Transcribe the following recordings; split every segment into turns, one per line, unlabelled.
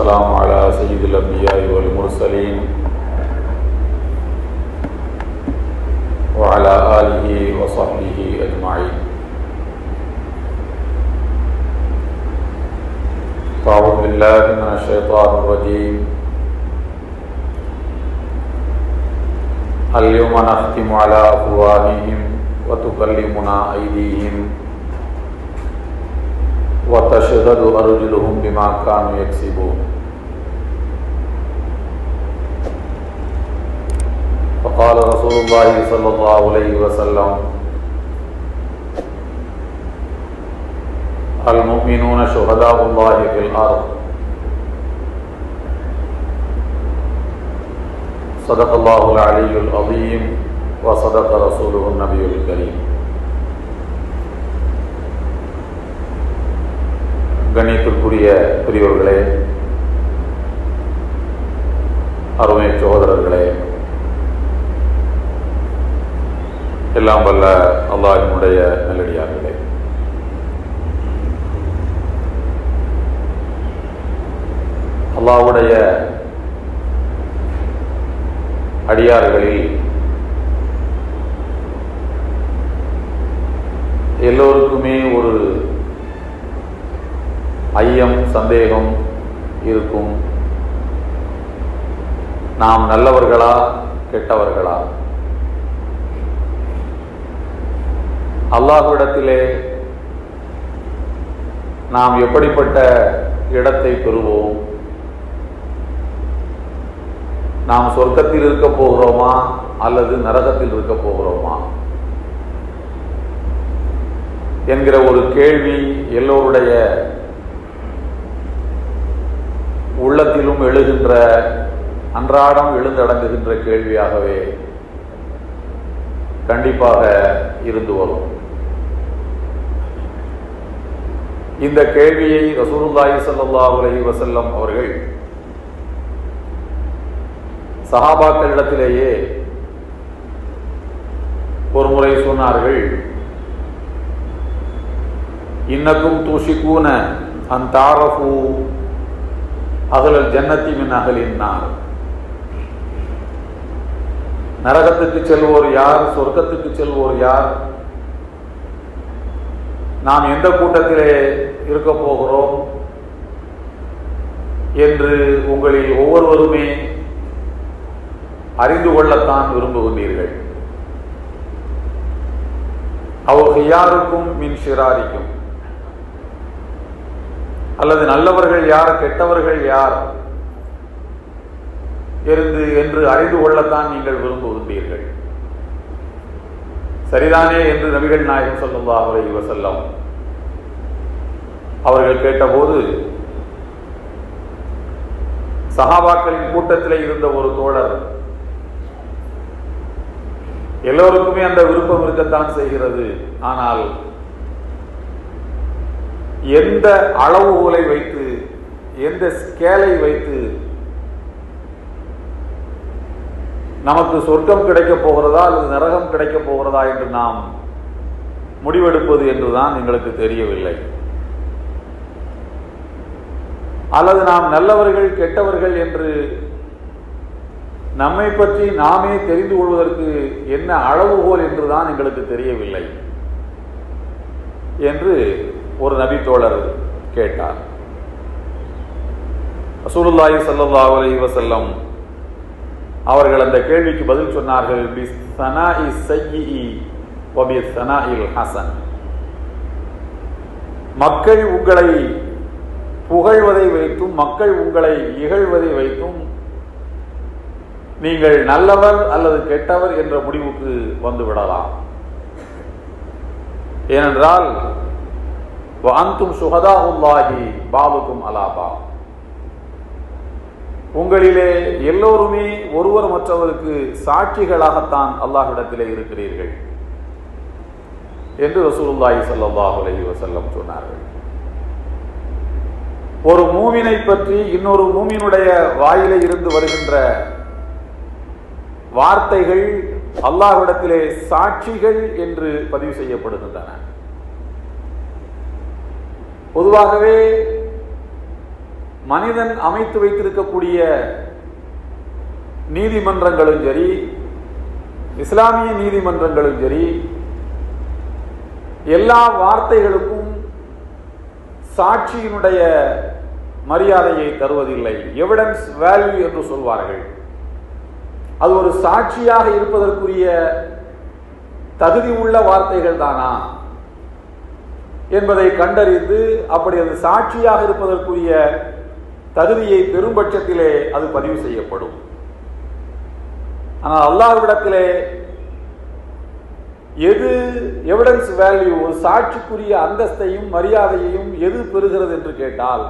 والسلام على سيد الأنبياء والمرسلين وعلى آله وصحبه أجمعين. أعوذ بالله من الشيطان الرجيم. اليوم نختم على أفواههم وتكلمنا أيديهم وتشهد أرجلهم بما كانوا يكسبون. فقال رسول الله صلى الله عليه وسلم المؤمنون شهداء الله في الأرض صدق الله العلي العظيم وصدق رسوله النبي الكريم கண்ணியத்திற்குரிய பெரியவர்களே அருமை சகோதரர்களே எல்லாம் வல்ல அல்லாஹினுடைய நல்லடியார்களே. அல்லாவுடைய அடியார்களில் எல்லோருக்குமே ஒரு ஐயம் சந்தேகம் இருக்கும். நாம் நல்லவர்களா கெட்டவர்களா? அல்லாஹுவிடத்திலே நாம் எப்படிப்பட்ட இடத்தை பெறுவோம்? நாம் சொர்க்கத்தில் இருக்க போகிறோமா? அல்லது நரகத்தில் இருக்க போகிறோமா? என்கிற ஒரு கேள்வி எல்லோருடைய உள்ளத்திலும் எழுகின்ற அன்றாடம் எழுந்தடங்குகின்ற கேள்வியாகவே கண்டிப்பாக இருந்து வரும். இந்த கேள்வியை ரசூலுல்லாஹி சல்லா அலைஹி வசல்லம் அவர்கள் சஹாபாக்களிடத்திலேயே ஒரு முறை சொன்னார்கள். இன்னக்கும் தூஷிக்கூன அந்தாரஃபு அகலல் ஜன்னத்தி மின் அகலின்னார் நரகத்துக்கு செல்வோர் யார் சொர்க்கத்துக்கு செல்வோர் யார்? நாம் எந்த கூட்டத்திலே இருக்க போகிறோம் என்று உங்களில் ஒவ்வொருவருமே அறிந்து கொள்ளத்தான் விரும்புகின்றீர்கள். அவர்கள் யாருக்கும் மின் ஷிராரிக்கும் அல்லது நல்லவர்கள் யார் கெட்டவர்கள் யார் இருந்து என்று அறிந்து கொள்ளத்தான் நீங்கள் விரும்புகின்றீர்கள். சரிதானே என்று நபிகள் நாயகம் சொல்லுல்லாஹ் அலைஹி செல்லம் அவர்கள் கேட்டபோது சஹாபாக்களின் கூட்டத்தில் இருந்த ஒரு தோழர் எல்லோருக்குமே அந்த விருப்பம் இருக்கத்தான் செய்கிறது. ஆனால் எந்த அளவுகளை வைத்து எந்த ஸ்கேலை வைத்து நமக்கு சொர்க்கம் கிடைக்கப் போகிறதா அல்லது நரகம் கிடைக்கப் போகிறதா என்று நாம் முடிவெடுப்பது என்றுதான் எங்களுக்கு தெரியவில்லை. அல்லது நாம் நல்லவர்கள் கெட்டவர்கள் என்று நம்மை பற்றி நாமே தெரிந்து கொள்வதற்கு என்ன அளவுகோல் என்றுதான் எங்களுக்கு தெரியவில்லை என்று ஒரு நபி தோழர் கேட்டார். ரசூலுல்லாஹி சல்லா அலி வசல்லம் அவர்கள் அந்த கேள்விக்கு பதில் சொன்னார்கள் பி சனாஇ சய்யி வ பி ஹசன். மக்கள் உங்களை புகழ்வதை வைத்தும் மக்கள் உங்களை இகழ்வதை வைத்தும் நீங்கள் நல்லவர் அல்லது கெட்டவர் என்ற முடிவுக்கு வந்து விடலாம். ஏனென்றால் வாந்தும் சுகதா உல்லாஹி பாபுக்கும் அலாபா உங்களிலே எல்லோருமே ஒருவர் மற்றவருக்கு சாட்சிகளாகத்தான் அல்லாஹிடத்திலே இருக்கிறீர்கள் என்று ரசூலுல்லாஹி சல்லாஹ் அலஹி வசல்லம் சொன்னார்கள். ஒரு மூவினை பற்றி இன்னொரு மூவினுடைய வாயில இருந்து வருகின்ற வார்த்தைகள் அல்லாஹ்விடத்திலே சாட்சிகள் என்று பதிவு செய்யப்படுகின்றன. பொதுவாகவே மனிதன் அமைத்து வைத்திருக்கக்கூடிய நீதிமன்றங்களும் சரி இஸ்லாமிய நீதிமன்றங்களும் சரி எல்லா வார்த்தைகளுக்கும் சாட்சியினுடைய மரியாதையை தருவதில்லை. எவிடன்ஸ் வேல்யூ என்று சொல்வார்கள். அது ஒரு சாட்சியாக இருப்பதற்குரிய தகுதி உள்ள வார்த்தைகள் தானா? என்பதை கண்டறிந்து அப்படி அது சாட்சியாக இருப்பதற்குரிய தகுதியை பெரும்பட்சத்திலே அது பதிவு செய்யப்படும். ஆனால் அல்லாஹ்விடத்திலே எது எவிடன்ஸ் வேல்யூ ஒரு சாட்சிக்குரிய அந்தஸ்தையும் மரியாதையையும் எது பெறுகிறது என்று கேட்டால்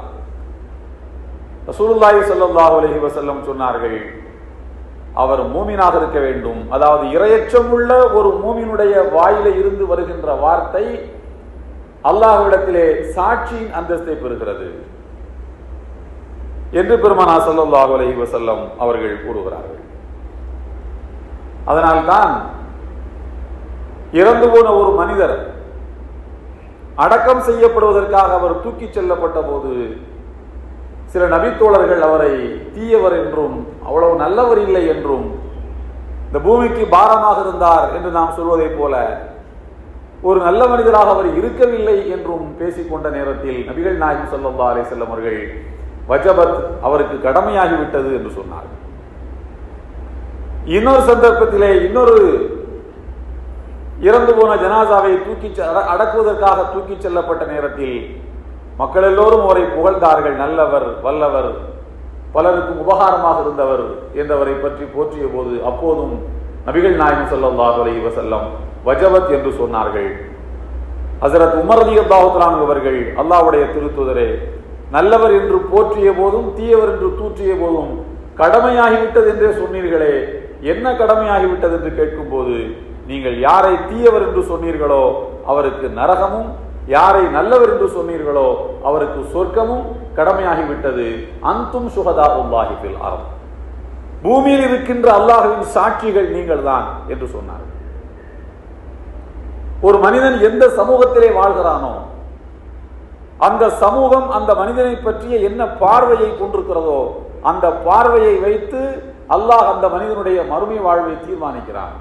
ரசூலுல்லாஹி ஸல்லல்லாஹு அலைஹி வஸல்லம் சொன்னார்கள் அவர் மூமினாக இருக்க வேண்டும். அதாவது இரையச்சமுள்ள ஒரு மூமினுடைய வாயில இருந்து வருகின்ற வார்த்தை அல்லாஹ்விடத்திலே சாட்சியின் அந்தஸ்தை பெறுகிறது என்று பெருமானா ஸல்லல்லாஹு அலஹி வசல்லம் அவர்கள் கூறுகிறார்கள். அதனால்தான் இறந்து போன ஒரு மனிதர் அடக்கம் செய்யப்படுவதற்காக அவர் தூக்கிச் செல்லப்பட்ட போது சில நபித்தோழர்கள் அவரை தீயவர் என்றும் அவ்வளவு நல்லவர் இல்லை என்றும் இந்த பூமிக்கு பாரமாக இருந்தார் என்று நாம் சொல்வதைப் போல ஒரு நல்ல மனிதராக அவர் இருக்கவில்லை என்றும் பேசிக்கொண்ட நேரத்தில் நபிகள் நாயகம் ஸல்லல்லாஹு அலே செல்லம் அவர்கள் வஜபத் அவருக்கு கடமையாகிவிட்டது என்று சொன்னார். இன்னொரு சந்தர்ப்பத்திலே இன்னொரு இறந்து போன ஜனாசாவை தூக்கி அடக்குவதற்காக தூக்கிச் செல்லப்பட்ட நேரத்தில் மக்கள் எல்லோரும் அவரை புகழ்ந்தார்கள். நல்லவர் வல்லவர் பலருக்கும் உபகாரமாக இருந்தவர் என்றவரை பற்றி போற்றிய போது அப்போதும் நபிகள் நாயகம் ஸல்லல்லாஹு அலைஹி வஸல்லம் வஜவத் என்று சொன்னார்கள். ஹசரத் உமர் ரலியல்லாஹு அவர்கள் அல்லாஹ்வுடைய திருத்துதரே நல்லவர் என்று போற்றிய போதும் தீயவர் என்று தூற்றிய போதும் கடமையாகிவிட்டது என்றே சொன்னீர்களே. என்ன கடமையாகிவிட்டது என்று கேட்கும்போது நீங்கள் யாரை தீயவர் என்று சொன்னீர்களோ அவருக்கு நரகமும் யாரை நல்லவர் என்று சொன்னீர்களோ அவருக்கு சொர்க்கமும் கடமையாகிவிட்டது. அந்தும் சுகதா உல்லாஹிபில் அறம் பூமியில் இருக்கின்ற அல்லாஹுவின் சாட்சிகள் நீங்கள் தான் என்று சொன்னார் ஒரு மனிதன் எந்த சமூகத்திலே வாழ்கிறானோ அந்த சமூகம் அந்த மனிதனை பற்றிய என்ன பார்வையை கொண்டிருக்கிறதோ அந்த பார்வையை வைத்து அல்லாஹ் அந்த மனிதனுடைய மறுமை வாழ்வை தீர்மானிக்கிறான்.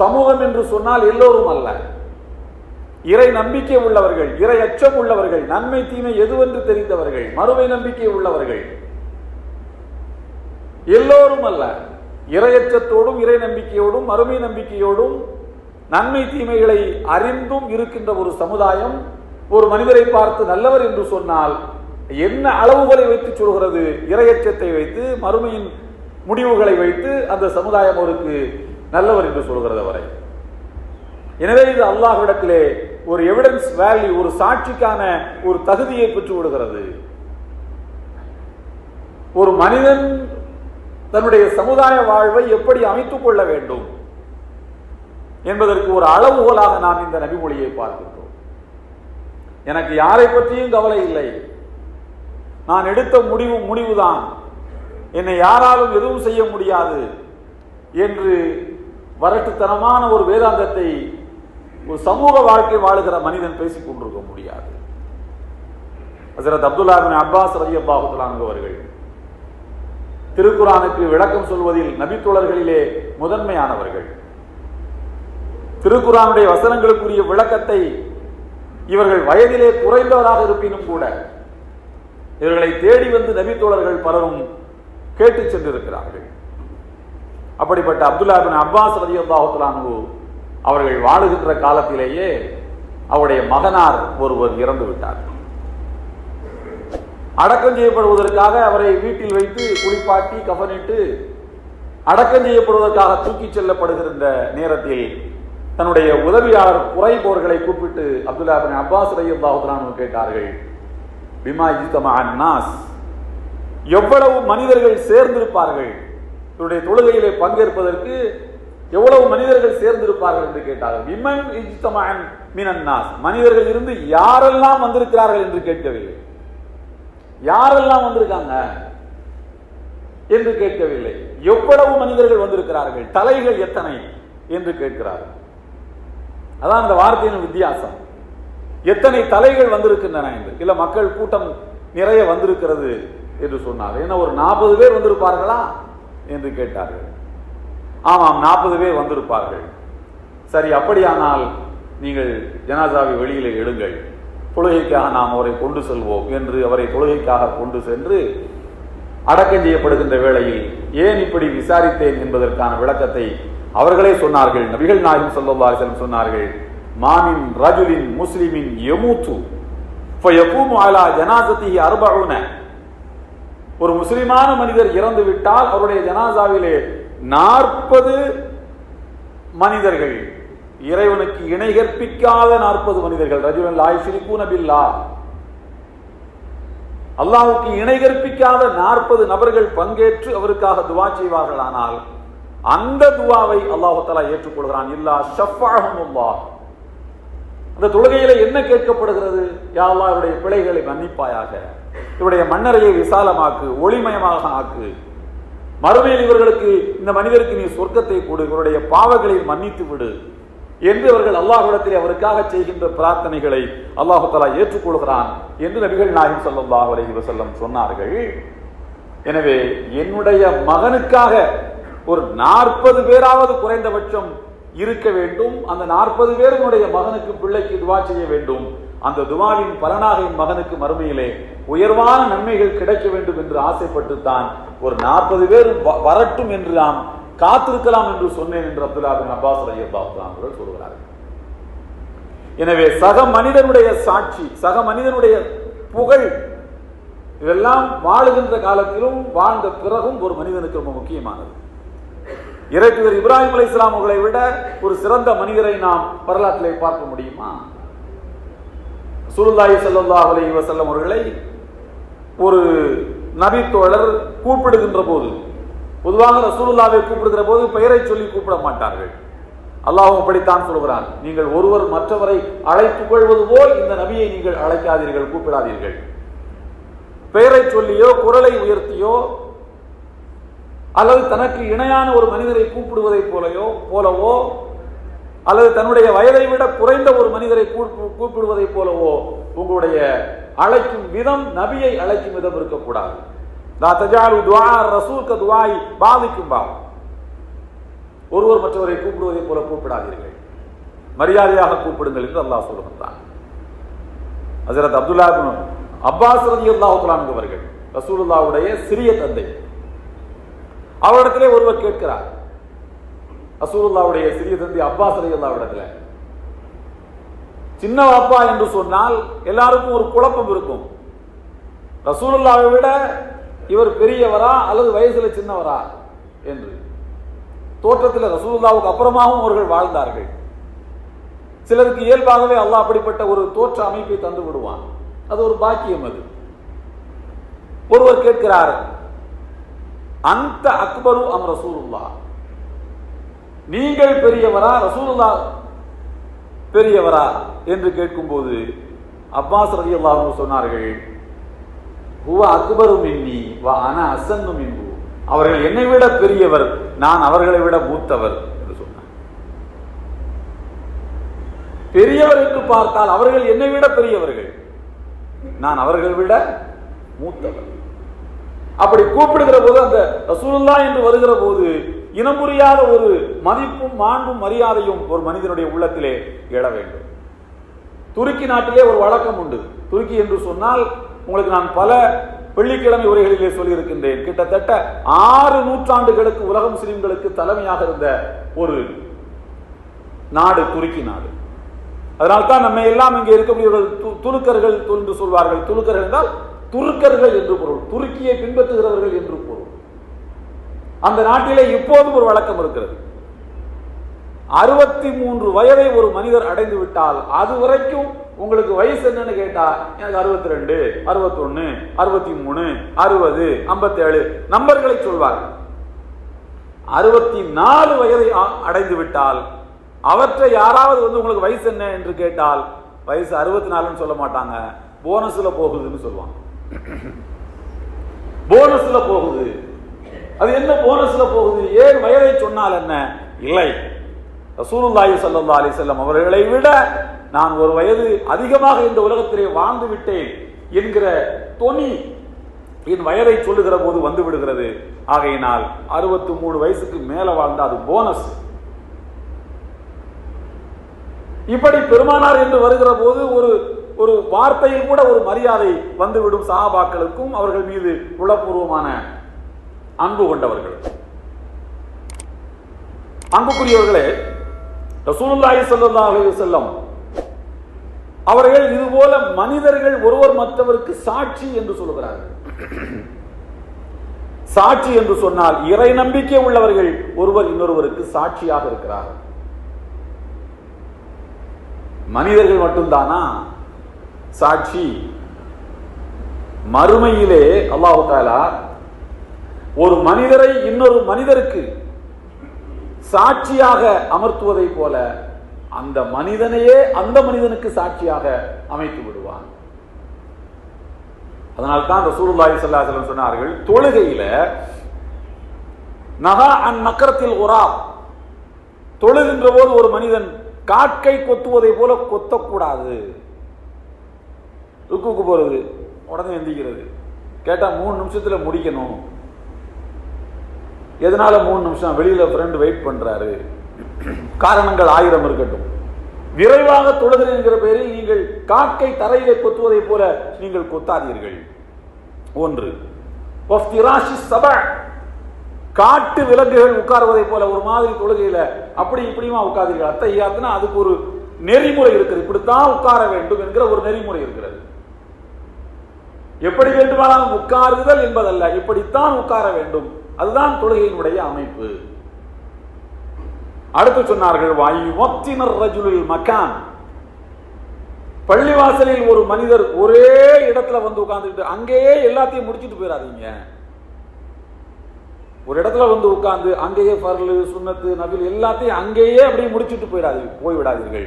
சமூகம் என்று சொன்னால் எல்லோரும் அல்ல. இறை நம்பிக்கை உள்ளவர்கள் இறை அச்சம் உள்ளவர்கள் நன்மை தீமை எதுவென்று தெரிந்தவர்கள் மறுமை நம்பிக்கை உள்ளவர்கள். எல்லோரும் அல்ல. இரையச்சத்தோடும் இறை நம்பிக்கையோடும் மறுமை நம்பிக்கையோடும் நன்மை தீமைகளை அறிந்தும் இருக்கின்ற ஒரு சமுதாயம் ஒரு மனிதரை பார்த்து நல்லவர் என்று சொன்னால் என்ன அளவுகளை வைத்து சொல்கிறது? இரையச்சத்தை வைத்து மறுமையின் முடிவுகளை வைத்து அந்த சமுதாயம் அவருக்கு நல்லவர் என்று சொல்கிறது அவரை. எனவே இது அல்லாஹ்விடத்திலே ஒரு எவிடன்ஸ் வேல்யூ ஒரு சாட்சிக்கான ஒரு தகுதியை பெற்று விடுகிறது ஒரு மனிதன் தன்னுடைய சமுதாய வாழ்வை எப்படி அமைத்துக் கொள்ள வேண்டும் என்பதற்கு ஒரு அளவுகோலாக நாம் இந்த நபிமொழியை பார்க்கின்றோம். எனக்கு யாரை பற்றியும் கவலை இல்லை. நான் எடுத்த முடிவு முடிவுதான். என்னை யாராலும் எதுவும் செய்ய முடியாது என்று வரட்டுத்தனமான ஒரு வேதாந்தத்தை ஒரு சமூக வாழ்க்கை வாழுகிற மனிதன் பேசிக் கொண்டிருக்க முடியாது. ஹசரத் அப்துல்லா பின் அப்பாஸ் ரதி அல்லாஹுலான் அவர்கள் திருக்குறானுக்கு விளக்கம் சொல்வதில் நபித்தோழர்களிலே முதன்மையானவர்கள். திருக்குறானுடைய வசனங்களுக்குரிய விளக்கத்தை இவர்கள் வயதிலே குறைந்தவராக இருப்பினும் கூட இவர்களை தேடி வந்து நபித்தோழர்கள் பலரும் கேட்டு சென்றிருக்கிறார்கள். அப்படிப்பட்ட அப்துல்லா பின் அப்பாஸ் ரதி அல்லாஹுலானு அவர்கள் வாழுகின்ற காலத்திலேயே அவருடைய மகனார் ஒருவர் இறந்து விட்டார். அடக்கம் செய்யப்படுவதற்காக அவரை வீட்டில் வைத்து குளிப்பாட்டி கவனிட்டு அடக்கம் செய்யப்படுவதற்காக தூக்கிச் செல்லப்படுகின்ற நேரத்தில் தன்னுடைய உதவியாளர் குறைபோர்களை கூப்பிட்டு அப்துல்லா பின் அப்பாஸ் ரய்யல்லாஹுலானு கேட்டார்கள் பிமா நாஸ் எவ்வளவு மனிதர்கள் சேர்ந்திருப்பார்கள்? இவருடைய தொழுகையிலே பங்கேற்பதற்கு எவ்வளவு மனிதர்கள் சேர்ந்திருப்பார்கள் என்று கேட்டார்கள். விமன் இஜ்தமான் மினன்னாஸ். மனிதர்கள் இருந்து யாரெல்லாம் வந்திருக்கிறார்கள் என்று கேட்கவில்லை. யாரெல்லாம் வந்திருக்காங்க என்று கேட்கவில்லை. எவ்வளவு மனிதர்கள் வந்திருக்கிறார்கள் தலைகள் எத்தனை என்று கேட்கிறார்கள். அதான் அந்த வார்த்தையின் வித்தியாசம். எத்தனை தலைகள் வந்திருக்கின்றன என்று. இல்ல மக்கள் கூட்டம் நிறைய வந்திருக்கிறது என்று சொன்னார் என்ன ஒரு நாற்பது பேர் வந்திருப்பார்களா என்று கேட்டார்கள். ஆமாம் நாற்பது பேர் வந்திருப்பார்கள். சரி அப்படியானால் நீங்கள் ஜனாசாவை வெளியில் எழுங்கள் தொழுகைக்காக நாம் அவரை கொண்டு செல்வோம் என்று அவரை தொழுகைக்காக கொண்டு சென்று அடக்கம் செய்யப்படுகின்ற வேளையில் ஏன் இப்படி விசாரித்தேன் என்பதற்கான விளக்கத்தை அவர்களே சொன்னார்கள். நபிகள் நாயகம் ஸல்லல்லாஹு அலைஹி சொன்னார்கள் மாமின் ரஜுலின் முஸ்லிமின் யமூத்து ஃபயகூமு அலா ஒரு முஸ்லிமான மனிதர் இறந்து விட்டால் அவருடைய ஜனாசாவிலே நாற்பது மனிதர்கள். இறைவனுக்கு இணை கற்பிக்காத நாற்பது மனிதர்கள். ரஜுலன் லாய் சிரிப்பு நபில்லா அல்லாவுக்கு இணை கற்பிக்காத நாற்பது நபர்கள் பங்கேற்று அவருக்காக துவா செய்வார்கள். ஆனால் அந்த துவாவை அல்லாஹு ஏற்றுக்கொள்கிறான். இல்லா ஷஃபாஹுமுல்லாஹ் அந்த தொழுகையில என்ன கேட்கப்படுகிறது? யாவா இவருடைய பிழைகளை மன்னிப்பாயாக. இவருடைய மன்னரையை விசாலமாக்கு ஒளிமயமாக ஆக்கு. மறுமையில் இவர்களுக்கு இந்த மனிதருக்கு நீ சொர்க்கத்தை கொடு இவருடைய பாவங்களை மன்னித்து விடு என்று அவர்கள் அல்லாஹிடத்தில் அவருக்காக செய்கின்ற பிரார்த்தனைகளை அல்லாஹு தஆலா ஏற்றுக்கொள்கிறான் என்று நபிகள் நாயகம் ஸல்லல்லாஹு அலஹி வசல்லம் சொன்னார்கள். எனவே என்னுடைய மகனுக்காக ஒரு நாற்பது பேராவது குறைந்தபட்சம் இருக்க வேண்டும். அந்த நாற்பது பேருடைய மகனுக்கு பிள்ளைக்கு துவா செய்ய வேண்டும். அந்த துவாவின் பலனாக என் மகனுக்கு மறுமையிலே உயர்வான நன்மைகள் கிடைக்க வேண்டும் என்று ஆசைப்பட்டு தான் ஒரு நாற்பது பேர் வ- வரட்டும் என்று நாம் காத்திருக்கலாம் என்று சொன்னேன் என்று அப்துல்லா பின் அப்பாஸ் ரலியல்லாஹு அவர்கள் சொல்கிறார்கள் எனவே சக மனிதனுடைய சாட்சி சக மனிதனுடைய புகழ் இதெல்லாம் வாழுகின்ற காலத்திலும் வாழ்ந்த பிறகும் ஒரு மனிதனுக்கு ரொம்ப முக்கியமானது. இறைத்துவர் இப்ராஹிம் அலை இஸ்லாம் அவர்களை விட ஒரு சிறந்த மனிதரை நாம் வரலாற்றிலே பார்க்க முடியுமா? சுருல்லாய் செல்லல்லா அலி வசல்லம் அவர்களை ஒரு நபி தோழர் கூப்பிடுகின்ற போது பொதுவாக ரசூலுல்லாவை கூப்பிடுகிற போது பெயரை சொல்லி கூப்பிட மாட்டார்கள். அல்லாஹும் அப்படித்தான் சொல்கிறான் நீங்கள் ஒருவர் மற்றவரை அழைத்துக் கொள்வது போல் இந்த நபியை நீங்கள் அழைக்காதீர்கள் கூப்பிடாதீர்கள். பெயரை சொல்லியோ குரலை உயர்த்தியோ அல்லது தனக்கு இணையான ஒரு மனிதரை கூப்பிடுவதைப் போலயோ போலவோ அல்லது தன்னுடைய வயதை விட குறைந்த ஒரு மனிதரை கூப்பிடுவதை கூப்பிடுவதைப் போலவோ உங்களுடைய அழைக்கும் விதம் நபியை அழைக்கும் விதம் இருக்கக்கூடாது. பாதிக்கும் பா ஒருவர் மற்றவரை கூப்பிடுவதை போல கூப்பிடாதீர்கள். மரியாதையாக கூப்பிடுங்கள் என்று அல்லாஹ் சொல்லுகின்றான். ஹசரத் அப்துல்லா அப்பாஸ் ரதி அல்லாஹுலான் அவர்கள் ரசூலுல்லாஹ்வுடைய சிறிய தந்தை. அவரிடத்திலே ஒருவர் கேட்கிறார் ரசூலுல்லாஹ்வுடைய சிறிய தந்தை அப்பாஸ் ரலியல்லாஹு இடத்துல சின்ன அப்பா என்று சொன்னால் எல்லாருக்கும் ஒரு குழப்பம் இருக்கும். ரசூலுல்லாவை விட இவர் பெரியவரா அல்லது வயசுல சின்னவரா என்று. தோற்றத்தில் ரசூலுல்லாவுக்கு அப்புறமாகவும் அவர்கள் வாழ்ந்தார்கள். சிலருக்கு இயல்பாகவே அல்லாஹ் அப்படிப்பட்ட ஒரு தோற்ற அமைப்பை தந்து விடுவான். அது ஒரு பாக்கியம் அது. ஒருவர் கேட்கிறார் அந்த அக்பரு அம் ரசூலுல்லா நீங்கள் பெரியவரா ரசூலுல்லா பெரியவரா என்று கேட்கும்போது அப்பாஸ் ரவி அன்ஹு சொன்னார்கள் ஹுவ அக்பரும் இன்னி வ அன அசன்னும் இன்பு அவர்கள் என்னை விட பெரியவர் நான் அவர்களை விட மூத்தவர் என்று சொன்னார். பெரியவர் என்று பார்த்தால் அவர்கள் என்னை விட பெரியவர்கள் நான் அவர்கள் விட மூத்தவர். அப்படி கூப்பிடுகிற போது அந்த ரசூலுல்லா என்று வருகிற போது இனம் புரியாத ஒரு மதிப்பும் மாண்பும் மரியாதையும் ஒரு மனிதனுடைய உள்ளத்திலே எழ வேண்டும். துருக்கி நாட்டிலே ஒரு வழக்கம் உண்டு. துருக்கி என்று சொன்னால் உங்களுக்கு நான் பல வெள்ளிக்கிழமை உரைகளிலே சொல்லியிருக்கின்றேன். கிட்டத்தட்ட ஆறு நூற்றாண்டுகளுக்கு உலக முஸ்லிம்களுக்கு தலைமையாக இருந்த ஒரு நாடு துருக்கி நாடு. அதனால்தான் நம்ம எல்லாம் இங்கே இருக்கக்கூடியவர்கள் து- துருக்கர்கள் என்று சொல்வார்கள். துருக்கர்கள் என்றால் துருக்கர்கள் என்று பொருள். துருக்கியை பின்பற்றுகிறவர்கள் என்று பொருள். அந்த நாட்டிலே இப்போதும் ஒரு வழக்கம் இருக்கிறது. அறுபத்தி மூன்று வயதை ஒரு மனிதர் அடைந்து விட்டால் அது வரைக்கும் உங்களுக்கு வயசு என்னன்னு கேட்டா எனக்கு அறுபத்தி ரெண்டு அறுபத்தொன்னு அறுபத்தி மூணு அறுபது ஐம்பத்தேழு நம்பர்களை சொல்வார்கள். அறுபத்தி நாலு வயதை அ- அடைந்து விட்டால் அவற்றை யாராவது வந்து உங்களுக்கு வயசு என்ன என்று கேட்டால் வயசு அறுபத்தி நாலுன்னு சொல்ல மாட்டாங்க. போனஸ்ல போகுதுன்னு சொல்லுவாங்க. போனஸ்ல போகுது. அது என்ன போனஸ்ல போகுது? ஏன் வயதை சொன்னால் என்ன? இல்லை. ரசூலுல்லாஹி சல்லா அலி செல்லம் அவர்களை விட நான் ஒரு வயது அதிகமாக இந்த உலகத்திலே வாழ்ந்து விட்டேன் என்கிற தொனி என் வயதை சொல்லுகிற போது வந்து விடுகிறது. ஆகையினால் அறுபத்தி மூணு வயசுக்கு மேல வாழ்ந்த அது போனஸ். இப்படி பெருமானார் என்று வருகிற போது ஒரு ஒரு வார்த்தையில் கூட ஒரு மரியாதை வந்துவிடும் சஹாபாக்களுக்கும் அவர்கள் மீது உளப்பூர்வமான அன்பு கொண்டவர்கள். அன்புக்குரியவர்களே ரசூலுல்லாஹி ஸல்லல்லாஹு அலைஹி வஸல்லம் அவர்கள் இதுபோல மனிதர்கள் ஒருவர் மற்றவருக்கு சாட்சி என்று சொல்கிறார்கள் சாட்சி என்று சொன்னால் இறை நம்பிக்கை உள்ளவர்கள் ஒருவர் இன்னொருவருக்கு சாட்சியாக இருக்கிறார்கள். மனிதர்கள் மட்டும்தானா? சாட்சி. மறுமையிலே அல்லாஹு தாலா ஒரு மனிதரை இன்னொரு மனிதருக்கு சாட்சியாக அமர்த்துவதை போல அந்த மனிதனையே அந்த மனிதனுக்கு சாட்சியாக அமைத்து விடுவான். அதனால் தான் அந்த ஸல்லல்லாஹு அலைஹி சொன்னார்கள் தொழுகையில நகா அன் நக்கரத்தில் உரா தொழுகின்ற போது ஒரு மனிதன் காக்கை கொத்துவதை போல கொத்தக்கூடாது. ருக்குக்கு போறது உடனே எந்திக்கிறது. கேட்டா மூணு நிமிஷத்துல முடிக்கணும். எதனால மூணு நிமிஷம்? வெளியில ஃப்ரெண்ட் வெயிட் பண்றாரு. காரணங்கள் ஆயிரம் இருக்கட்டும். விரைவாக தொடர் என்கிற பெயரில் நீங்கள் காக்கை தரையிலே கொத்துவதை போல நீங்கள் கொத்தாதீர்கள். ஒன்று சபா. காட்டு விலங்குகள் உட்காருவதை போல ஒரு மாதிரி தொழுகையில அப்படி இப்படியுமா உட்கார்ந்தீர்கள்? அத்தையாத்துனா அதுக்கு ஒரு நெறிமுறை இருக்கிறது இப்படித்தான் உட்கார வேண்டும் என்கிற ஒரு நெறிமுறை இருக்கிறது. எப்படி வேண்டுமானாலும் உட்காருதல் என்பதல்ல இப்படித்தான் உட்கார வேண்டும். அதுதான் தொழுகையினுடைய அமைப்பு. அடுத்து சொன்னார்கள் வாயு ரஜுலில் மக்கான் பள்ளிவாசலில் ஒரு மனிதர் ஒரே இடத்துல வந்து உட்கார்ந்துட்டு அங்கேயே எல்லாத்தையும் முடிச்சுட்டு போயிடாதீங்க ஒரு இடத்துல வந்து உட்கார்ந்து அங்கேயே பர்லு சுண்ணத்து நபில் எல்லாத்தையும் அங்கேயே அப்படியே முடிச்சிட்டு போயிடாதீங்க போய்விடாதீர்கள்.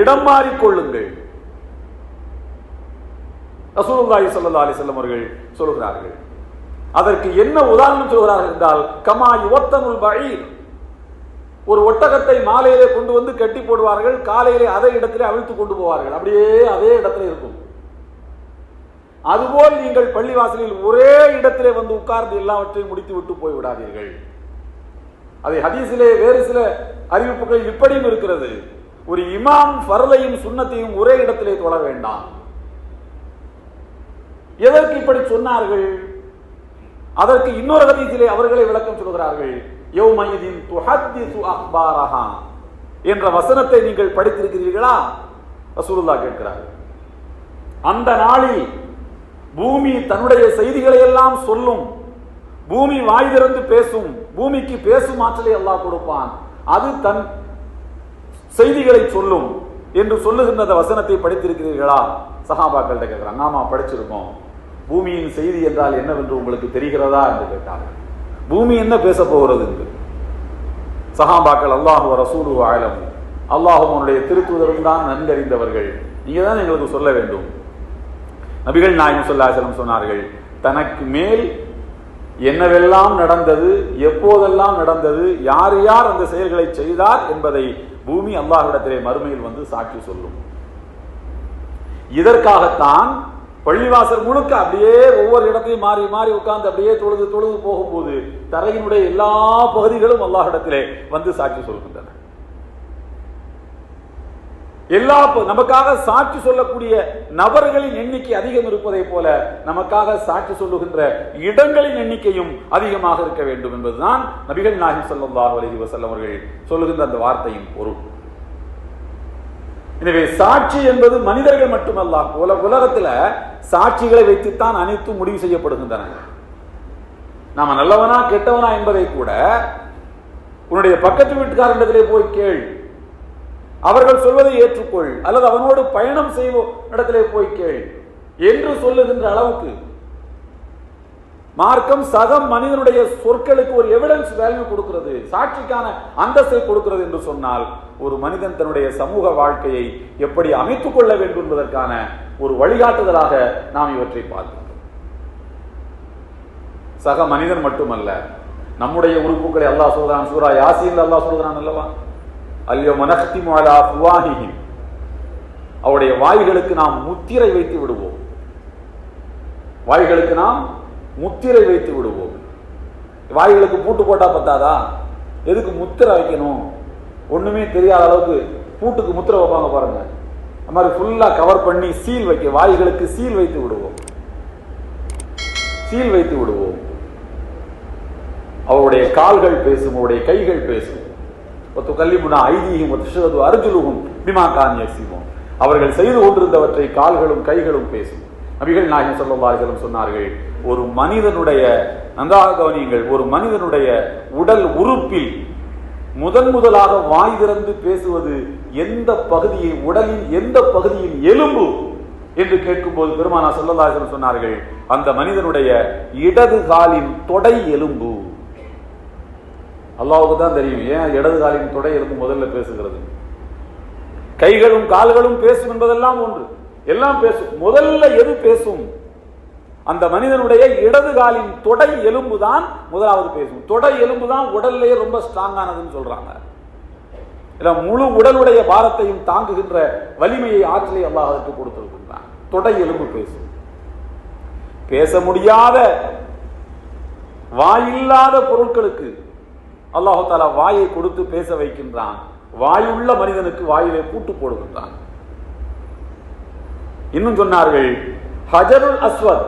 இடம் மாறிக்கொள்ளுங்கள் ரசூலுல்லாஹி ஸல்லல்லாஹு அலைஹி அவர்கள் சொல்கிறார்கள் அதற்கு என்ன உதாரணம் சொல்கிறார்கள் என்றால் கமா யுவத்தனுள் பஈர் ஒரு ஒட்டகத்தை மாலையிலே கொண்டு வந்து கட்டி போடுவார்கள் காலையிலே அதே இடத்திலே அவிழ்த்து கொண்டு போவார்கள். அப்படியே அதே இடத்துல இருக்கும். அதுபோல் நீங்கள் பள்ளிவாசலில் ஒரே இடத்திலே வந்து உட்கார்ந்து எல்லாவற்றையும் முடித்து விட்டு போய் விடாதீர்கள். அதை ஹதீஸிலே வேறு சில அறிவிப்புகள் இப்படியும் இருக்கிறது. ஒரு இமாம் பரலையும் சுண்ணத்தையும் ஒரே இடத்திலே தொழ வேண்டாம். எதற்கு இப்படி சொன்னார்கள்? அதற்கு இன்னொரு ஹதீஸிலே அவர்களை விளக்கம் சொல்கிறார்கள் யௌமைதின் துஹத்திசு அக்பாரஹா என்ற வசனத்தை நீங்கள் படித்திருக்கிறீர்களா? ரசூலுல்லா கேட்கிறார்கள் அந்த நாளில் பூமி தன்னுடைய செய்திகளை எல்லாம் சொல்லும். பூமி வாய் திறந்து பேசும். பூமிக்கு பேசும் ஆற்றலை அல்லாஹ் கொடுப்பான். அது தன் செய்திகளை சொல்லும். என்று சொல்லுகின்ற வசனத்தை படித்திருக்கிறீர்களா? சஹாபாக்கள்கிட்ட கேட்கிறாங்க. ஆமா படிச்சிருக்கோம். பூமியின் செய்தி என்றால் என்னவென்று உங்களுக்கு தெரிகிறதா என்று கேட்டார்கள். பூமி என்ன பேச போகிறது என்று? சஹாபாக்கள் அல்லாஹு ரசூலு ஆலம் அல்லாஹும் உன்னுடைய திருத்துவதரும் தான் நன்கறிந்தவர்கள். நீங்க தான் எங்களுக்கு சொல்ல வேண்டும். நபிகள் நாயகம் சொல்லாசலம் சொன்னார்கள் தனக்கு மேல் என்னவெல்லாம் நடந்தது எப்போதெல்லாம் நடந்தது யார் யார் அந்த செயல்களை செய்தார் என்பதை பூமி அல்லாஹிடத்திலே மறுமையில் வந்து சாட்சி சொல்லும். இதற்காகத்தான் பள்ளிவாசல் முழுக்க அப்படியே ஒவ்வொரு இடத்தையும் மாறி மாறி உட்கார்ந்து அப்படியே தொழுது தொழுது போகும்போது தரையினுடைய எல்லா பகுதிகளும் அல்லாஹிடத்திலே வந்து சாட்சி சொல்கின்றன. எல்லா ப- நமக்காக சாட்சி சொல்லக்கூடிய நபர்களின் எண்ணிக்கை அதிகம் இருப்பதை போல நமக்காக சாட்சி சொல்லுகின்ற இடங்களின் எண்ணிக்கையும் அதிகமாக இருக்க வேண்டும் என்பதுதான் நபிகள் நாயகம் ஸல்லல்லாஹு அலைஹி வஸல்லம் அவர்கள் சொல்லுகின்ற அந்த வார்த்தையின் பொருள். எனவே சாட்சி என்பது மனிதர்கள் மட்டுமல்ல உல உலகத்தில் சாட்சிகளை வைத்துத்தான் அனைத்தும் முடிவு செய்யப்படுகின்றன. நாம நல்லவனா கெட்டவனா என்பதை கூட உன்னுடைய பக்கத்து வீட்டுக்காரனிடத்திலே போய் கேள். அவர்கள் சொல்வதை ஏற்றுக்கொள். அல்லது அவனோடு பயணம் செய்வோம் இடத்திலே போய் கேள். என்று சொல்லுகின்ற அளவுக்கு மார்க்கம் சக மனிதனுடைய சொற்களுக்கு ஒரு எவிடன்ஸ் வேல்யூ கொடுக்கிறது சாட்சிக்கான அந்தஸ்தை கொடுக்கிறது என்று சொன்னால் ஒரு மனிதன் தன்னுடைய சமூக வாழ்க்கையை எப்படி அமைத்துக் கொள்ள வேண்டும் என்பதற்கான ஒரு வழிகாட்டுதலாக நாம் இவற்றை பார்க்கிறோம் சக மனிதன் மட்டுமல்ல நம்முடைய உறுப்புகளை அல்லாஹ் சொல்றான் சூரா யாசீன் அல்லாஹ் சொல்கிறான் அல்லவா? அல்யோ மனஹத்தி மாலா புவாஹிஹிம் அவருடைய வாய்களுக்கு நாம் முத்திரை வைத்து விடுவோம். வாய்களுக்கு நாம் முத்திரை வைத்து விடுவோம். வாய்களுக்கு பூட்டு போட்டா பத்தாதா? எதுக்கு முத்திரை வைக்கணும்? ஒண்ணுமே தெரியாத அளவுக்கு பூட்டுக்கு முத்திரை வைப்பாங்க பாருங்க. அந்த மாதிரி ஃபுல்லா கவர் பண்ணி சீல் வைக்க வாய்களுக்கு சீல் வைத்து விடுவோம். சீல் வைத்து விடுவோம். அவருடைய கால்கள் பேசும் அவருடைய கைகள் பேசும். ஒத்து கல்லிமுனா ஐதீகம் ஒத்து அர்ஜுலுகும் பிமா காணிய அவர்கள் செய்து கொண்டிருந்தவற்றை கால்களும் கைகளும் பேசும். நபிகள் நாயகம் சொல்லவார்களும் சொன்னார்கள் ஒரு மனிதனுடைய நன்றாக கவனியுங்கள் ஒரு மனிதனுடைய உடல் உறுப்பில் முதன் முதலாக வாய் திறந்து பேசுவது எந்த பகுதியை உடலின் எந்த பகுதியின் எலும்பு என்று கேட்கும்போது பெருமானா சொல்லலாசன் சொன்னார்கள் அந்த மனிதனுடைய இடது காலின் தொடை எலும்பு. அல்லாவுக்கு தான் தெரியும் ஏன் இடது காலின் தொடை எலும்பு முதல்ல பேசுகிறது? கைகளும் கால்களும் பேசும் என்பதெல்லாம் ஒன்று. எல்லாம் பேசும். முதல்ல எது பேசும்? அந்த மனிதனுடைய இடது காலின் தொடை எலும்பு தான் முதலாவது பேசும். தொடை எலும்பு தான் உடல்லையே ரொம்ப ஸ்ட்ராங்கானதுன்னு சொல்றாங்க. முழு உடலுடைய பாரத்தையும் தாங்குகின்ற வலிமையை ஆற்றலை அல்லாஹ் அதற்கு கொடுத்திருக்கின்றான். தொடை எலும்பு பேசும். பேச முடியாத வாயில்லாத பொருட்களுக்கு அல்லாஹு வாயை கொடுத்து பேச வைக்கின்றான். வாயுள்ள மனிதனுக்கு வாயிலே பூட்டு போடுகின்றான். இன்னும் சொன்னார்கள் ஹஜருல் அஸ்வத்.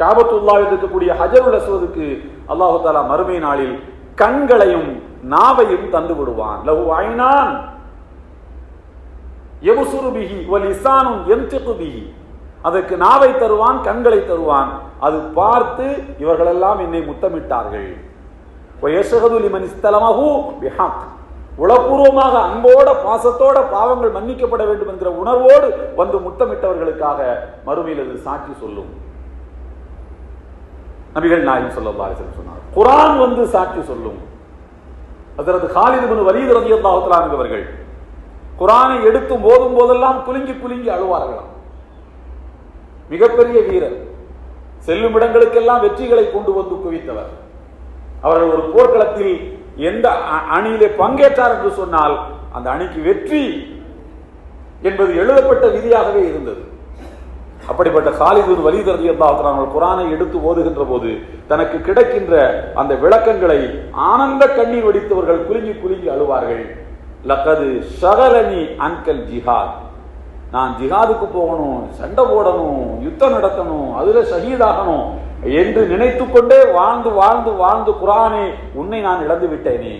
காபத்துல்லாவில் இருக்கக்கூடிய ஹஜருல் அஸ்வதுக்கு அல்லாஹு தாலா மறுமை நாளில் கண்களையும் நாவையும் தந்து விடுவான். லஹு ஐனான் எபுசுரு பிஹி வல் இசானும் எம்திகு பிஹி. அதற்கு நாவை தருவான் கண்களை தருவான். அது பார்த்து இவர்களெல்லாம் என்னை முத்தமிட்டார்கள். வயசகது லிமன் இஸ்தலமஹு உளப்பூர்வமாக அன்போட பாசத்தோட பாவங்கள் மன்னிக்கப்பட வேண்டும் என்கிற உணர்வோடு வந்து முத்தமிட்டவர்களுக்காக மறுமையில் அது சாட்சி சொல்லும். நபிகள் நாயும் சொல்லல்லாஹு சொன்னார். குரான் வந்து சாட்சி சொல்லும். அதற்கு காலிது பின் வலீத் ரலியல்லாஹு தஆலா அவர்கள் குரானை எடுத்து போதும் போதெல்லாம் குலுங்கி குலுங்கி அழுவார்களாம். மிகப்பெரிய வீரர். செல்லும் இடங்களுக்கெல்லாம் வெற்றிகளை கொண்டு வந்து குவித்தவர். அவர்கள் ஒரு போர்க்களத்தில் எந்த அ- அணியிலே பங்கேற்றார் என்று சொன்னால் அந்த அணிக்கு வெற்றி என்பது எழுதப்பட்ட விதியாகவே இருந்தது. அப்படிப்பட்ட காலிதூர் வலிதரதி தரதி குரானை எடுத்து ஓதுகின்ற போது தனக்கு கிடைக்கின்ற அந்த விளக்கங்களை ஆனந்த கண்ணீர் வடித்தவர்கள் குலுங்கி குலுங்கி அழுவார்கள். லக்கது ஷகலனி அன்கல் ஜிஹாத். நான் ஜிஹாதுக்கு போகணும் சண்டை போடணும் யுத்தம் நடத்தணும் அதுல ஷஹீதாகணும். என்று நினைத்து கொண்டே வாழ்ந்து வாழ்ந்து வாழ்ந்து குரானே உன்னை நான் இழந்து விட்டேனே.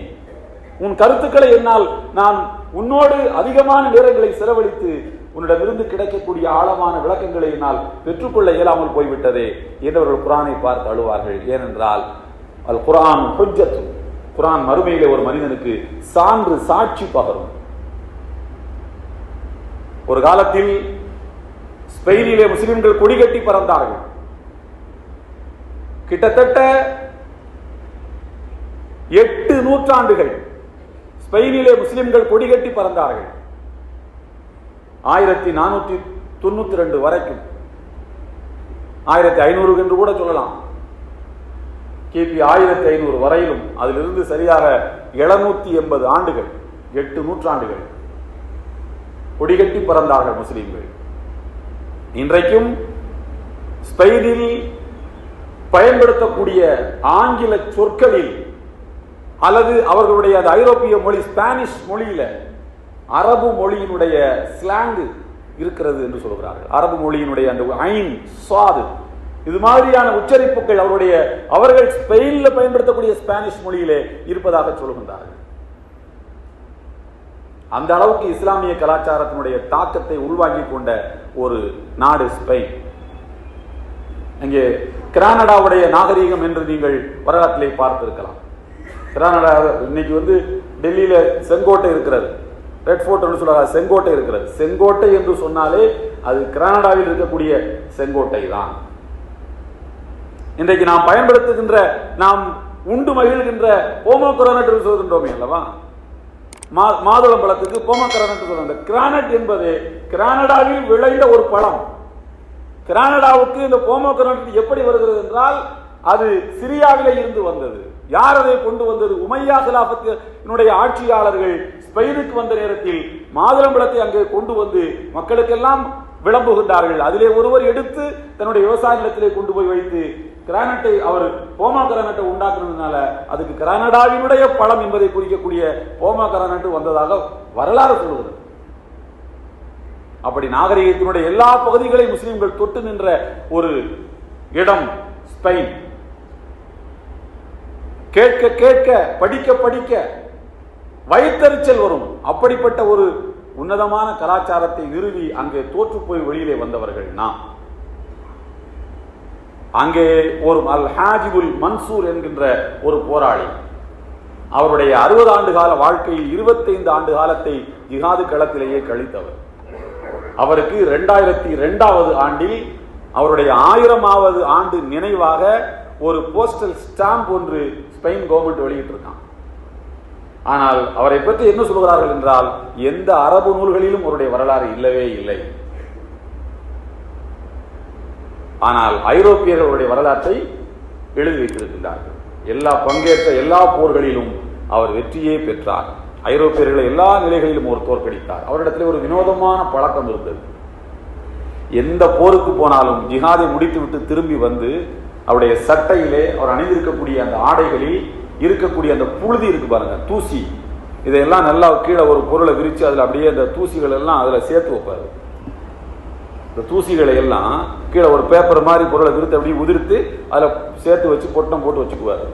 உன் கருத்துக்களை என்னால் நான் உன்னோடு அதிகமான நேரங்களை செலவழித்து உன்னிடமிருந்து கிடைக்கக்கூடிய ஆழமான விளக்கங்களை என்னால் பெற்றுக்கொள்ள இயலாமல் போய்விட்டதே என்றவர்கள் குரானை பார்த்து அழுவார்கள். ஏனென்றால் அல் குரான் கொஞ்சத்து குரான் மறுமையிலே ஒரு மனிதனுக்கு சான்று சாட்சி பகரும். ஒரு காலத்தில் ஸ்பெயினிலே முஸ்லிம்கள் கொடிகட்டி பறந்தார்கள். கிட்டத்தட்ட எட்டு நூற்றாண்டுகள் ஸ்பெயினிலே முஸ்லிம்கள் கொடிகட்டி பறந்தார்கள். ஆயிரத்தி நானூத்தி தொண்ணூத்தி ரெண்டு வரைக்கும். ஆயிரத்தி ஐநூறு என்று கூட சொல்லலாம். கிபி ஆயிரத்தி ஐநூறு வரையிலும் அதிலிருந்து சரியாக எழுநூத்தி எண்பது ஆண்டுகள் எட்டு நூற்றாண்டுகள் கொடிகட்டி பறந்தார்கள் முஸ்லிம்கள். இன்றைக்கும் ஸ்பெயினில் பயன்படுத்தக்கூடிய ஆங்கில சொற்களில் அல்லது அவர்களுடைய அந்த ஐரோப்பிய மொழி ஸ்பானிஷ் மொழியில அரபு மொழியினுடைய ஸ்லாங் இருக்கிறது என்று சொல்கிறார்கள். அரபு மொழியினுடைய அந்த ஐன் சாது இது மாதிரியான உச்சரிப்புகள் அவருடைய அவர்கள் ஸ்பெயினில் பயன்படுத்தக்கூடிய ஸ்பானிஷ் மொழியிலே இருப்பதாக சொல்கின்றார்கள். அந்த அளவுக்கு இஸ்லாமிய கலாச்சாரத்தினுடைய தாக்கத்தை உள்வாங்கிக் கொண்ட ஒரு நாடு ஸ்பெயின். இங்கே கிரானடாவுடைய நாகரீகம் என்று நீங்கள் வரலாற்றிலே பார்த்திருக்கலாம். கிரானடா இன்னைக்கு வந்து டெல்லியில செங்கோட்டை இருக்கிறது. ரெட் ஃபோர்ட் என்று செங்கோட்டை இருக்கிறது. செங்கோட்டை என்று சொன்னாலே அது கிரானடாவில் இருக்கக்கூடிய செங்கோட்டை தான். இன்றைக்கு நாம் பயன்படுத்துகின்ற நாம் உண்டு மகிழ்கின்ற போமோக்ரானட் என்று சொல்கின்றோமே அல்லவா? மா- மாதுளம் பழத்துக்கு போமோக்ரானட் சொல்றாங்க கிரானட் என்பது கிரானடாவில் விளைந்த ஒரு பழம். கிரானடாவுக்கு இந்த போமோக்ரானட் எப்படி வருகிறது என்றால் அது சிரியாவிலே இருந்து வந்தது. யார் அதை கொண்டு வந்தது? உமையா கிலாபத்தினுடைய ஆட்சியாளர்கள் ஸ்பெயினுக்கு வந்த நேரத்தில் மாதுளம்பழத்தை அங்கே கொண்டு வந்து மக்களுக்கெல்லாம் விளம்புகின்றார்கள். அதிலே ஒருவர் எடுத்து தன்னுடைய விவசாய நிலத்திலே கொண்டு போய் வைத்து கிரானட்டை அவர் போமா கிரானட்டை உண்டாக்குறதுனால அதுக்கு கிரானடாவினுடைய பழம் என்பதை குறிக்கக்கூடிய போமா கிரானட்டு வந்ததாக வரலாறு சொல்லுகிறது. அப்படி நாகரிகத்தினுடைய எல்லா பகுதிகளையும் முஸ்லிம்கள் தொட்டு நின்ற ஒரு இடம் ஸ்பெயின். கேட்க கேட்க படிக்க படிக்க வயிற்றறிச்சல் வரும். அப்படிப்பட்ட ஒரு உன்னதமான கலாச்சாரத்தை நிறுவி அங்கே தோற்று போய் வெளியிலே வந்தவர்கள் நாம். அங்கே ஒரு அல் ஹாஜிபுல் மன்சூர் என்கின்ற ஒரு போராளி. அவருடைய அறுபது ஆண்டு கால வாழ்க்கையில் இருபத்தைந்து ஆண்டு காலத்தை ஜிஹாது களத்திலேயே கழித்தவர். அவருக்கு ரெண்டாயிரத்தி ரெண்டாவது ஆண்டில் அவருடைய ஆயிரமாவது ஆண்டு நினைவாக ஒரு போஸ்டல் ஸ்டாம்ப் ஒன்று ஸ்பெயின் கவர்மெண்ட் வெளியிட்டிருக்கான். ஆனால் அவரை பற்றி என்ன சொல்கிறார்கள் என்றால் எந்த அரபு நூல்களிலும் அவருடைய வரலாறு இல்லவே இல்லை. ஆனால் ஐரோப்பியர்களுடைய வரலாற்றை எழுதி வைத்திருக்கின்றார்கள். எல்லா பங்கேற்ற எல்லா போர்களிலும் அவர் வெற்றியே பெற்றார். ஐரோப்பியர்களை எல்லா நிலைகளிலும் ஒரு தோற்கடித்தார் அவரிடத்தில் ஒரு வினோதமான பழக்கம் இருந்தது. எந்த போருக்கு போனாலும் ஜிஹாதை முடித்துவிட்டு திரும்பி வந்து அவருடைய சட்டையிலே அவர் அணிந்திருக்கக்கூடிய அந்த ஆடைகளில் இருக்கக்கூடிய அந்த புழுதி இருக்கு பாருங்க தூசி. இதையெல்லாம் நல்லா கீழே ஒரு பொருளை விரித்து அதில் அப்படியே அந்த தூசிகள் எல்லாம் அதில் சேர்த்து வைப்பாரு. இந்த தூசிகளை எல்லாம் கீழே ஒரு பேப்பர் மாதிரி பொருளை விரித்து அப்படியே உதிர்த்து அதில் சேர்த்து வச்சு பொட்டம் போட்டு வச்சுக்குவார்.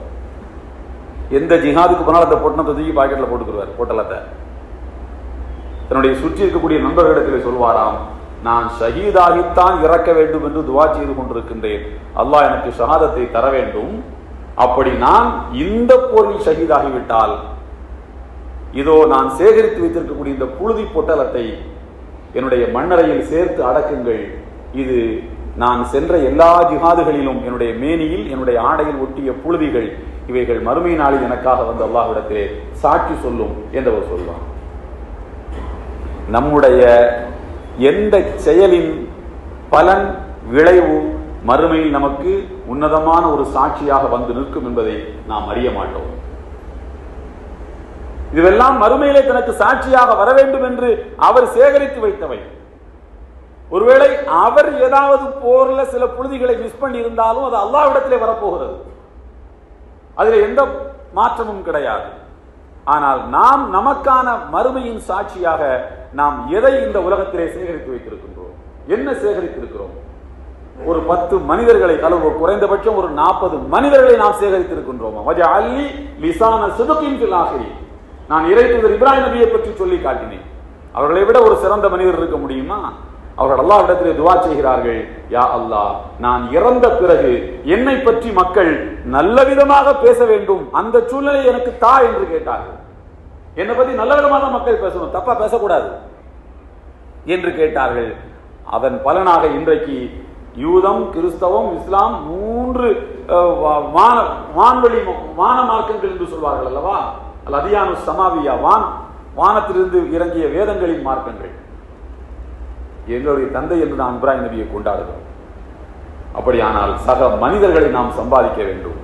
எந்த ஜிஹாதுக்கு போனாலும் அந்த பொட்டணத்தை தூக்கி பாக்கெட்டில் போட்டுக்கிறார் பொட்டலத்தை தன்னுடைய சுற்றி இருக்கக்கூடிய நண்பர்களிடத்தில் சொல்வாராம் நான் ஷஹீதாகித்தான் இறக்க வேண்டும் என்று துவா செய்து கொண்டிருக்கின்றேன். அல்லாஹ் எனக்கு ஷஹாதத்தை தர வேண்டும். அப்படி நான் இந்த போரில் ஷஹீதாகிவிட்டால் இதோ நான் சேகரித்து வைத்திருக்கக்கூடிய இந்த புழுதி பொட்டலத்தை என்னுடைய மண்ணறையில் சேர்த்து அடக்குங்கள். இது நான் சென்ற எல்லா ஜிஹாதுகளிலும் என்னுடைய மேனியில் என்னுடைய ஆடையில் ஒட்டிய புழுதிகள். இவைகள் மறுமை நாளில் எனக்காக வந்து அல்லாஹ்விடத்திலே சாட்சி சொல்லும் என்றவர் சொல்வான் நம்முடைய எந்த செயலின் பலன் விளைவு மறுமையில் நமக்கு உன்னதமான ஒரு சாட்சியாக வந்து நிற்கும் என்பதை நாம் அறிய மாட்டோம். இதுவெல்லாம் மறுமையிலே தனக்கு சாட்சியாக வர வேண்டும் என்று அவர் சேகரித்து வைத்தவை. ஒருவேளை அவர் ஏதாவது போர்ல சில புழுதிகளை மிஸ் பண்ணி இருந்தாலும் அது அல்லாவிடத்திலே வரப்போகிறது. அதில் எந்த மாற்றமும் கிடையாது. ஆனால் நாம் நமக்கான மறுமையின் சாட்சியாக நாம் எதை இந்த உலகத்திலே சேகரித்து வைத்திருக்கின்றோம்? என்ன சேகரித்திருக்கிறோம்? ஒரு பத்து மனிதர்களை அளவு குறைந்தபட்சம் ஒரு நாற்பது மனிதர்களை நாம் சேகரித்திருக்கின்றோம்? அல்லி லிசான சிதுக்கின் பிலாகிரி நான் இறை தூதர் இப்ராஹிம் நபியை பற்றி சொல்லி காட்டினேன். அவர்களை விட ஒரு சிறந்த மனிதர் இருக்க முடியுமா? அவர்கள் அல்லாஹ்விடத்திலே துவா செய்கிறார்கள் யா அல்லாஹ் நான் இறந்த பிறகு என்னை பற்றி மக்கள் நல்ல விதமாக பேச வேண்டும். அந்த சூழ்நிலை எனக்கு தா என்று கேட்டார்கள். என்னை பத்தி நல்ல விதமாக மக்கள் பேசணும். தப்பா பேசக்கூடாது. என்று கேட்டார்கள். அதன் பலனாக இன்றைக்கு யூதம் கிறிஸ்தவம் இஸ்லாம் மூன்று அஹ், வான வான்வழி வான மார்க்கங்கள் என்று சொல்வார்கள் அல்லவா? அல் அதியானு சமாவியா வான் வானத்திலிருந்து இறங்கிய வேதங்களின் மார்க்கங்கள். எங்களுடைய தந்தை என்று நான் இப்ராஹிம் நபியை கொண்டாடுகிறோம். அப்படியானால் சக மனிதர்களை நாம் சம்பாதிக்க வேண்டும்.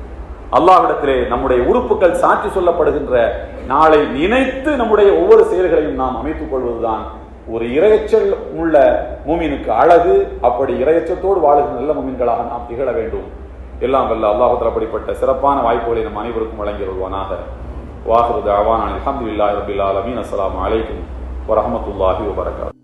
அல்லாஹ்விடத்திலே நம்முடைய உறுப்புகள் சாட்சி சொல்லப்படுகின்ற நாளை நினைத்து நம்முடைய ஒவ்வொரு செயல்களையும் நாம் அமைத்துக் கொள்வதுதான் ஒரு இரையச்சல் உள்ள மூமினுக்கு அழகு. அப்படி இரையச்சத்தோடு வாழுகிற நல்ல மூமின்களாக நாம் திகழ வேண்டும். எல்லாம் வல்ல அல்லாஹத்தில் அப்படிப்பட்ட சிறப்பான வாய்ப்புகளை நம் அனைவருக்கும் வழங்கி வருவானாக வாஹிரு தாவான் அல்ஹம்துலில்லாஹி ரபில் அலமீன் அஸ்லாம் அலைக்கும் வரமத்துல்லாஹி வபரகாத்துஹு